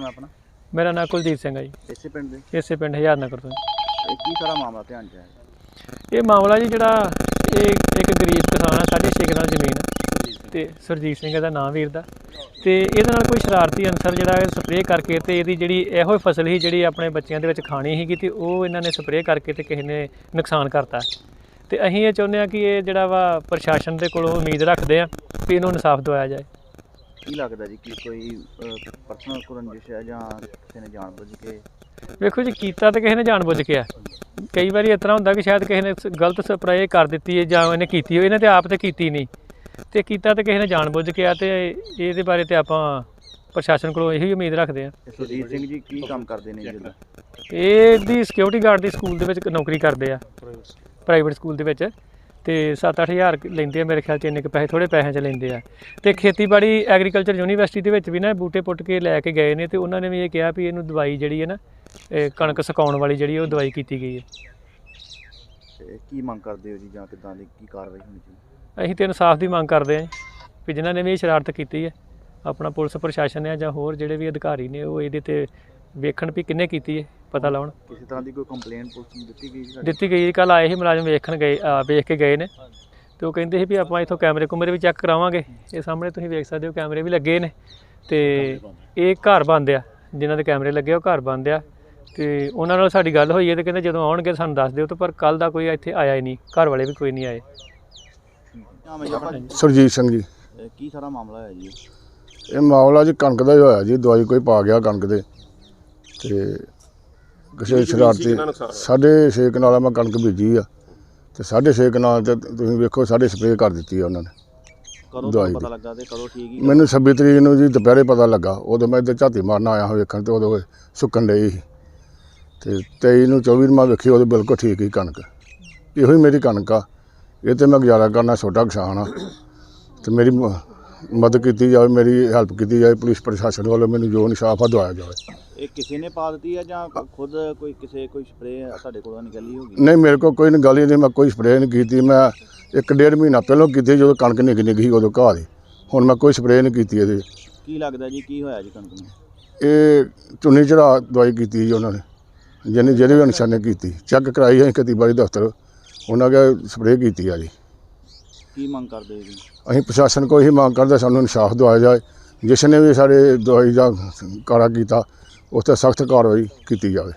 ਨਾਮ ਆਪਣਾ? ਮੇਰਾ ਨਾਂ ਕੁਲਦੀਪ ਸਿੰਘ ਹੈ ਜੀ। ਇਸੇ ਪਿੰਡ ਦੇ? ਇਸੇ ਪਿੰਡ ਹਜ਼ਾਰ ਨਗਰ ਤੋਂ ਇਹ ਕੀ ਸਾਰਾ ਮਾਮਲਾ ਧਿਆਨ ਚ ਆਇਆ? ਇਹ ਮਾਮਲਾ ਜੀ ਜਿਹੜਾ ਇਹ ਇੱਕ ਗਰੀਬ ਕਿਸਾਨ ਆ ਸਾਢੇ ਛੇ ਕਨਾਲ ਜ਼ਮੀਨ ਆ ਤੇ ਸਰਜੀਤ ਸਿੰਘ ਦਾ ਨਾਮ ਵੀਰ ਦਾ। ਤੇ ਇਹਦੇ ਨਾਲ ਕੋਈ ਸ਼ਰਾਰਤੀ ਅਨਸਰ ਜਿਹੜਾ ਇਹ ਸਪਰੇਅ ਕਰਕੇ ਤੇ ਇਹਦੀ ਜਿਹੜੀ ਇਹੋ ਹੀ ਫਸਲ ਸੀ ਜਿਹੜੀ ਆਪਣੇ ਬੱਚਿਆਂ ਦੇ ਵਿੱਚ ਖਾਣੀ ਸੀਗੀ ਤੇ ਉਹ ਇਹਨਾਂ ਨੇ ਸਪਰੇਅ ਕਰਕੇ ਤੇ ਕਿਸੇ ਨੇ ਨੁਕਸਾਨ ਕਰਤਾ। ਤੇ ਅਸੀਂ ਇਹ ਚਾਹੁੰਦੇ ਆ ਕਿ ਇਹ ਜਿਹੜਾ ਵਾ ਪ੍ਰਸ਼ਾਸਨ ਦੇ ਕੋਲੋਂ ਉਮੀਦ ਰੱਖਦੇ ਆ ਕਿ ਇਹਨੂੰ ਇਨਸਾਫ ਦਿਵਾਇਆ ਜਾਏ। ਕੀ ਲੱਗਦਾ ਜੀ ਕਿ ਕੋਈ ਪਰਸਨਲ ਕੁਰੰਜਿਸ਼ ਹੈ ਜਾਂ ਕਿਸੇ ਨੇ ਜਾਣਬੁੱਝ ਕੇ? ਵੇਖੋ ਜੀ ਕੀਤਾ ਤਾਂ ਕਿਸੇ ਨੇ ਜਾਣਬੁੱਝ ਕੇ ਆ। ਕਈ ਵਾਰੀ ਇਸ ਤਰ੍ਹਾਂ ਹੁੰਦਾ ਕਿ ਸ਼ਾਇਦ ਕਿਸੇ ਨੇ ਗਲਤ ਸਪਰੇਅ ਕਰ ਦਿੱਤੀ ਹੈ ਜਾਂ ਇਹਨੇ ਕੀਤੀ ਹੋਈ ਇਹਨੇ ਤੇ ਆਪ ਤੇ ਕੀਤੀ ਨਹੀਂ। ਤੇ ਕੀਤਾ ਤਾਂ ਕਿਸੇ ਨੇ ਜਾਣਬੁੱਝ ਕੇ ਆ ਤੇ ਇਹਦੇ ਬਾਰੇ ਤੇ ਆਪਾਂ ਪ੍ਰਸ਼ਾਸਨ ਕੋਲੋਂ ਇਹੀ ਉਮੀਦ ਰੱਖਦੇ ਆ ਸੁਰਜੀਤ ਸਿੰਘ ਜੀ ਕੀ ਕੰਮ ਕਰਦੇ ਨੇ ਜਿੱਦਾਂ ਇਹ ਦੀ ਸਿਕਿਉਰਿਟੀ ਗਾਰਡ ਦੀ ਸਕੂਲ ਦੇ ਵਿੱਚ ਨੌਕਰੀ ਕਰਦੇ ਆ। ਪ੍ਰਾਈਵੇਟ ਸਕੂਲ ਦੇ ਵਿੱਚ। ਤੇ 7-8000 ਲੈਂਦੇ ਆ ਮੇਰੇ ਖਿਆਲ ਚ ਇੰਨੇ ਕੁ ਪੈਸੇ ਥੋੜੇ ਪੈਸਿਆਂ ਚ ਲੈਂਦੇ ਆ। ਤੇ ਖੇਤੀਬਾੜੀ ਐਗਰੀਕਲਚਰ ਯੂਨੀਵਰਸਿਟੀ ਦੇ ਵਿੱਚ ਵੀ ਨਾ ਬੂਟੇ ਪੁੱਟ ਕੇ ਲੈ ਕੇ ਗਏ ਨੇ ਤੇ ਉਹਨਾਂ ਨੇ ਵੀ ਇਹ ਕਿਹਾ ਵੀ ਇਹਨੂੰ ਦਵਾਈ ਜਿਹੜੀ ਹੈ ਨਾ ਇਹ ਕਣਕ ਸੁਕਾਉਣ ਵਾਲੀ ਜਿਹੜੀ ਉਹ ਦਵਾਈ ਕੀਤੀ ਗਈ ਹੈ। ਤੇ ਕੀ ਮੰਗ ਕਰਦੇ ਹੋ ਜੀ ਜਾਂ ਕਿਦਾਂ ਦੀ ਕੀ ਕਾਰਵਾਈ ਹੋਣੀ ਚਾਹੀਦੀ? ਅਸੀਂ ਤੇ ਇਨਸਾਫ ਦੀ ਮੰਗ ਕਰਦੇ ਹਾਂ ਜੀ ਵੀ ਜਿਨ੍ਹਾਂ ਨੇ ਵੀ ਇਹ ਸ਼ਰਾਰਤ ਕੀਤੀ ਹੈ ਆਪਣਾ ਪੁਲਿਸ ਪ੍ਰਸ਼ਾਸਨ ਹੈ ਜਾਂ ਹੋਰ ਜਿਹੜੇ ਵੀ ਅਧਿਕਾਰੀ ਨੇ ਉਹ ਇਹਦੇ ਤੇ ਵੇਖਣ ਵੀ ਕਿੰਨੇ ਕੀਤੀ ਹੈ ਪਤਾ ਲਾਉਣ। ਕਿਸੇ ਤਰ੍ਹਾਂ ਦੀ ਕੋਈ ਕੰਪਲੇਂਟ ਪੁਲਿਸ ਨੂੰ ਦਿੱਤੀ ਗਈ ਜੀ ਤੁਹਾਡੀ? ਦਿੱਤੀ ਗਈ ਕੱਲ ਆਏ ਸੀ ਮੁਲਾਜ਼ਮ ਵੇਖਣ ਗਏ ਆ, ਵੇਖ ਕੇ ਗਏ ਨੇ। ਤੇ ਉਹ ਕਹਿੰਦੇ ਸੀ ਵੀ ਆਪਾਂ ਇਥੋਂ ਕੈਮਰੇ ਕੁਮਰੇ ਵੀ ਚੈੱਕ ਕਰਾਵਾਂਗੇ। ਇਹ ਸਾਹਮਣੇ ਤੁਸੀਂ ਵੇਖ ਸਕਦੇ ਹੋ ਕੈਮਰੇ ਵੀ ਲੱਗੇ ਨੇ। ਤੇ ਇਹ ਘਰ ਬੰਦ ਆ ਜਿਨ੍ਹਾਂ ਦੇ ਕੈਮਰੇ ਲੱਗੇ ਆ, ਉਹ ਘਰ ਬੰਦ ਆ। ਤੇ ਉਹਨਾਂ ਨਾਲ ਸਾਡੀ ਗੱਲ ਹੋਈ ਹੈ ਤੇ ਕਹਿੰਦੇ ਜਦੋਂ ਆਉਣਗੇ ਸਾਨੂੰ ਦੱਸ ਦਿਓ ਤੇ ਪਰ ਕੱਲ ਦਾ ਕੋਈ ਇੱਥੇ ਆਇਆ ਹੀ ਨਹੀਂ ਘਰ ਵਾਲੇ ਵੀ ਕੋਈ ਨਹੀਂ ਆਏ। ਨਾਮ ਹੈ ਜੀ ਆਪਣਾ ਸਰਜੀਤ ਸਿੰਘ ਜੀ। ਕੀ ਸਾਰਾ ਮਾਮਲਾ ਹੈ ਜੀ? ਇਹ ਮਾਮਲਾ ਜੀ ਕਣਕ ਦਾ ਹੀ ਹੋਇਆ ਜੀ ਦਵਾਈ ਕੋਈ ਪਾ ਗਿਆ ਕਣਕ ਦੇ। ਤੇ ਕਿਸੇ ਸ਼ਰਾਰਤੀ ਸਾਢੇ ਛੇ ਕਨਾਲਾਂ ਮੈਂ ਕਣਕ ਬੀਜੀ ਆ ਤੇ ਸਾਢੇ ਛੇ ਕਨਾਲ ਤੇ ਤੁਸੀਂ ਵੇਖੋ ਸਾਡੇ ਸਪਰੇਅ ਕਰ ਦਿੱਤੀ ਆ ਉਹਨਾਂ ਨੇ। ਕਦੋਂ ਤੁਹਾਨੂੰ ਪਤਾ। ਲੱਗਾ ਤੇ ਕਦੋਂ ਠੀਕ ਹੀ ਮੈਨੂੰ 26 ਤਰੀਕ ਨੂੰ ਜੀ ਦੁਪਹਿਰੇ ਪਤਾ ਲੱਗਾ ਉਦੋਂ ਮੈਂ ਇੱਧਰ ਝਾਤੀ ਮਾਰਨ ਆਇਆ ਹਾਂ ਵੇਖਣ ਤੇ ਉਦੋਂ ਇਹ ਸੁੱਕਣ ਡਈ ਸੀ। ਤੇ 23 ਨੂੰ 24 ਨੂੰ ਮੈਂ ਵੇਖੀ ਉਦੋਂ ਬਿਲਕੁਲ ਠੀਕ ਹੀ ਕਣਕ। ਇਹੋ ਹੀ ਮੇਰੀ ਕਣਕ ਆ। ਇਹ ਤੇ ਮੈਂ ਗੁਜ਼ਾਰਾ ਕਰਨਾ ਛੋਟਾ ਕਿਸਾਨ ਆ। ਤੇ ਮੇਰੀ ਮ- ਮਦਦ ਕੀਤੀ ਜਾਵੇ ਮੇਰੀ ਹੈਲਪ ਕੀਤੀ ਜਾਵੇ ਪੁਲਿਸ ਪ੍ਰਸ਼ਾਸਨ ਵੱਲੋਂ ਮੈਨੂੰ ਜੋ ਇਨਸਾਫ ਆ ਦਵਾਇਆ ਜਾਵੇ। ਇਹ ਕਿਸੇ ਨੇ ਪਾ ਦਿੱਤੀ ਹੈ ਜਾਂ ਖੁਦ ਕੋਈ ਕਿਸੇ ਕੋਈ ਸਪਰੇਅ ਤੁਹਾਡੇ ਕੋਲੋਂ ਨਿਕਲੀ ਹੋਗੀ ਨਹੀਂ ਮੇਰੇ ਕੋਲ ਕੋਈ ਨੀ ਗੱਲ ਹੀ ਨਹੀਂ ਮੈਂ ਕੋਈ ਸਪਰੇਅ ਨਹੀਂ ਕੀਤੀ। ਮੈਂ ਇੱਕ ਡੇਢ ਮਹੀਨਾ ਪਹਿਲਾਂ ਕੀਤੀ ਜਦੋਂ ਕਣਕ ਨਿੱਘ ਨਿੱਘ ਸੀ ਉਦੋਂ ਘਾਹ ਦੀ। ਹੁਣ ਮੈਂ ਕੋਈ ਸਪਰੇਅ ਨਹੀਂ ਕੀਤੀ ਇਹਦੇ। ਕੀ ਲੱਗਦਾ ਜੀ ਕੀ ਹੋਇਆ ਜੀ ਕਣਕ ਨੂੰ? ਇਹ ਚੁੰਨੀ ਚੜਾ ਦਵਾਈ ਕੀਤੀ ਜੀ ਉਹਨਾਂ ਨੇ। ਜਿਹਨੇ ਜਿਹੜੇ ਵੀ ਅਨਸਰ ਨੇ ਕੀਤੀ। ਚੈੱਕ ਕਰਾਈ ਹੈ ਖੇਤੀਬਾੜੀ ਦਫ਼ਤਰ। ਉਹਨਾਂ ਕੇ ਸਪਰੇਅ ਕੀਤੀ ਆ ਜੀ। ਕੀ ਮੰਗ ਕਰਦੇ ਹੋ ਜੀ? ਅਸੀਂ ਪ੍ਰਸ਼ਾਸਨ ਕੋਲ ਇਹੀ ਮੰਗ ਕਰਦੇ ਸਾਨੂੰ ਇਨਸਾਫ ਦਿਵਾਇਆ ਜਾਏ। ਜਿਸ ਨੇ ਵੀ ਸਾਡੇ ਦਵਾਈ ਦਾ ਕਾਰਾ ਕੀਤਾ ਉਸ ਤੇ ਸਖਤ ਕਾਰਵਾਈ ਕੀਤੀ ਜਾਵੇ।